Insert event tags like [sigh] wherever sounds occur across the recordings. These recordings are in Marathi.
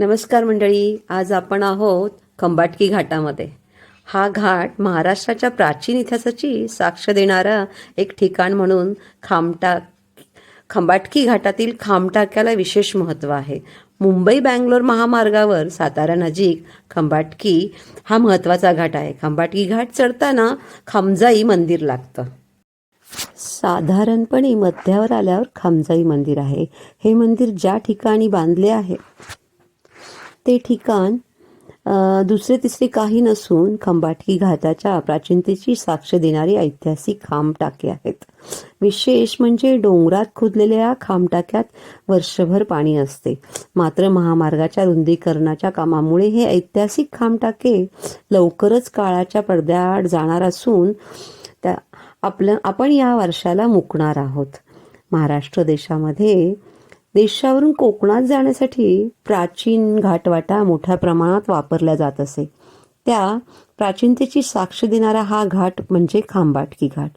नमस्कार मंडळी आज आपण आहोत खंबाटकी घाटामध्ये. हा घाट महाराष्ट्राच्या प्राचीन इतिहासाची साक्ष देणारा एक ठिकाण म्हणून खामटा खंबाटकी घाटातील खामटाक्याला विशेष महत्त्व आहे. मुंबई बँगलोर महामार्गावर सातारा नजीक खंबाटकी हा महत्त्वाचा घाट आहे. खंबाटकी घाट चढताना खमजाई मंदिर लागतं. साधारणपणे मध्यावर आल्यावर खमजाई मंदिर आहे. हे मंदिर ज्या ठिकाणी बांधले आहे ते ठिकाण दुसरे तिसरे काही नसून खंबाटकी घाटाच्या प्राचीनतेची साक्ष देणारी ऐतिहासिक खामटाके आहेत. विशेष म्हणजे डोंगरात खोदलेल्या खामटाक्यात वर्षभर पाणी असते. मात्र महामार्गाच्या रुंदीकरणाच्या कामामुळे हे ऐतिहासिक खामटाके लवकरच काळाच्या पडद्याआड जाणार असून त्या आपलं आपण या वर्षाला मुकणार आहोत. महाराष्ट्र देशामध्ये देशावरून कोकणात जाण्यासाठी प्राचीन घाटवाटा मोठ्या प्रमाणात वापरल्या जात असे. त्या प्राचीनतेची साक्ष देणारा हा घाट म्हणजे खांबाटकी घाट.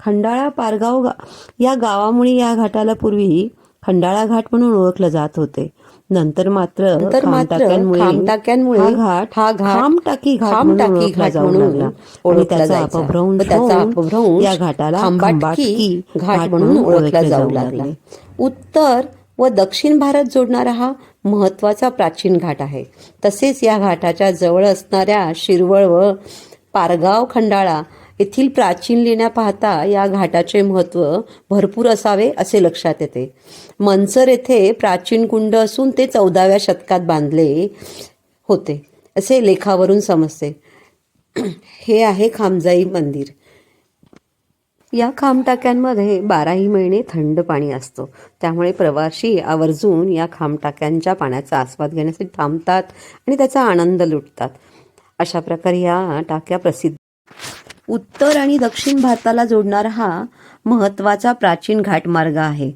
खंडाळा पारगाव गा या गावामुळे या घाटाला पूर्वी खंडाळा घाट म्हणून ओळखलं जात होते. नंतर मात्र खामटाक्यांमुळे घाट हा खामटाकी घाट म्हणून आणि त्याचा. अपभ्रंश या घाटाला खंबाटकी घाट म्हणून ओळखला जाऊ लागला. उत्तर व दक्षिण भारत जोडणारा हा महत्त्वाचा प्राचीन घाट आहे. तसेच या घाटाच्या जवळ असणाऱ्या शिरवळ व पारगाव खंडाळा येथील प्राचीन लेण्या पाहता या घाटाचे महत्त्व भरपूर असावे असे लक्षात येते. मनसर येथे प्राचीन कुंड असून ते चौदाव्या शतकात बांधले होते असे लेखावरून समजते. [clears throat] हे आहे खामजाई मंदिर. या खामटाक्यांमध्ये बाराही महिने थंड पाणी असतो. त्यामुळे प्रवासी आवर्जून या खामटाक्यांच्या पाण्याचा आस्वाद घेण्यासाठी थांबतात आणि त्याचा आनंद लुटतात. अशा प्रकारे या टाक्या प्रसिद्ध. उत्तर आणि दक्षिण भारताला जोडणारा हा महत्त्वाचा प्राचीन घाटमार्ग आहे.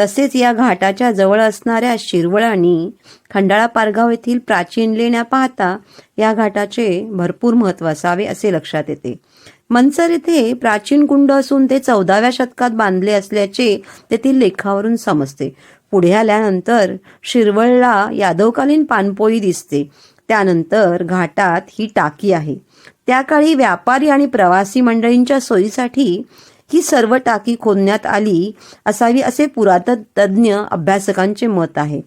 तसेच या घाटाच्या जवळ असणाऱ्या शिरवळानी खंडाळा पारगाव येथील प्राचीन लेण्या पाहता या घाटाचे भरपूर महत्त्व असावे असे लक्षात येते. मनसर येथे प्राचीन कुंड असून ते चौदाव्या शतकात बांधले असल्याचे तेथील लेखावरून समजते. पुढे आल्यानंतर शिरवळला यादवकालीन पानपोई दिसते. त्यानंतर घाटात ही टाकी आहे. त्या काळी व्यापारी आणि प्रवासी मंडळींच्या सोयीसाठी ही सर्व टाकी खोदण्यात आली असावी असे पुरातत्ज्ञ अभ्यासकांचे मत आहे.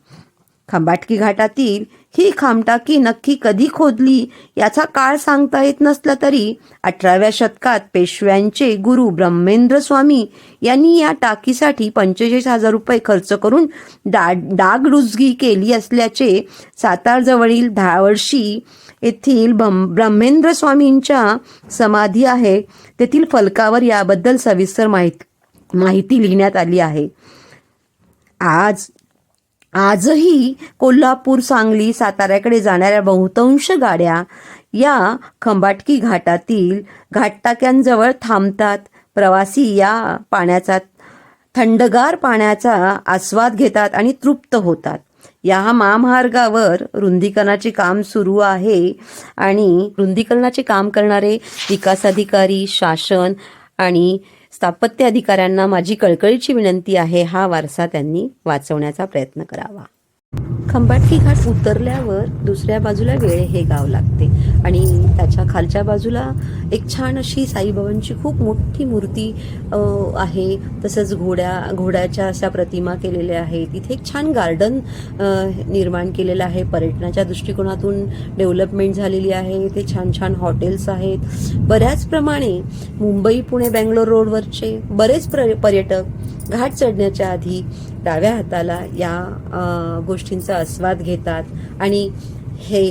खंबाटकी घाटातील ही खामटाकी नक्की कधी खोदली याचा काळ सांगता येत नसला तरी अठराव्या शतकात पेशव्यांचे गुरु ब्रह्मेंद्र स्वामी यांनी या टाकीसाठी पंचेचाळीस हजार रुपये खर्च करून डा डागडुजगी केली असल्याचे सातारजवळील धावडशी येथील ब्रम ब्रह्मेंद्र स्वामींच्या समाधी आहे. तेथील फलकावर याबद्दल सविस्तर माहिती माहिती लिहिण्यात आली आहे. आज आजही कोल्हापूर सांगली साताऱ्याकडे जाणाऱ्या बहुतांश गाड्या या खंबाटकी घाटातील घाटटाक्यांजवळ थांबतात. प्रवासी या पाण्याचा थंडगार पाण्याचा आस्वाद घेतात आणि तृप्त होतात. या महामार्गावर रुंदीकरणाचे काम सुरू आहे आणि रुंदीकरणाचे काम करणारे विकास अधिकारी शासन आणि स्थापत्य अधिकाऱ्यांना माझी कळकळीची विनंती आहे हा वारसा त्यांनी वाचवण्याचा प्रयत्न करावा. खंबाटकी घाट उतरल्यावर दुसऱ्या बाजूला वेळे हे गाव लागते. आणि त्याच्या खालच्या बाजूला एक छान अशी साईबाबांची खूप मोठी मूर्ती आहे. तसंच घोड्या घोड्याच्या अशा प्रतिमा केलेल्या आहेत. तिथे एक छान गार्डन निर्माण केलेलं आहे. पर्यटनाच्या दृष्टिकोनातून डेव्हलपमेंट झालेली आहे. ते छान छान हॉटेल्स आहेत. बऱ्याच प्रमाणे मुंबई पुणे बेंगलोर रोडवरचे बरेच प्र पर्यटक घाट चढण्याच्या आधी डाव्या हाताला या गोष्टींचा आस्वाद घेतात. आणि हे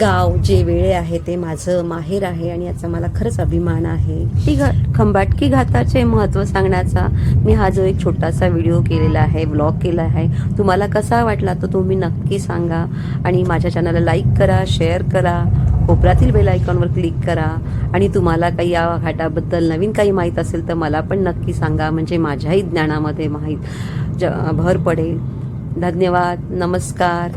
गाव जे वेळे आहे ते माझं माहेर आहे आणि याचा मला खरंच अभिमान आहे. ती घाट खंबाटकी घाटाचे महत्त्व सांगण्याचा मी हा जो एक छोटासा व्हिडिओ केलेला आहे ब्लॉग केला आहे तुम्हाला कसा वाटला तो तुम्ही नक्की सांगा. आणि माझ्या चॅनलला लाईक करा शेअर करा. कोपऱ्यातील बेल आयकॉनवर क्लिक करा. आणि तुम्हाला काही या घाटाबद्दल नवीन काही माहीत असेल तर मला पण नक्की सांगा. म्हणजे माझ्याही ज्ञानामध्ये माहीत ज भर पडेल. धन्यवाद. नमस्कार.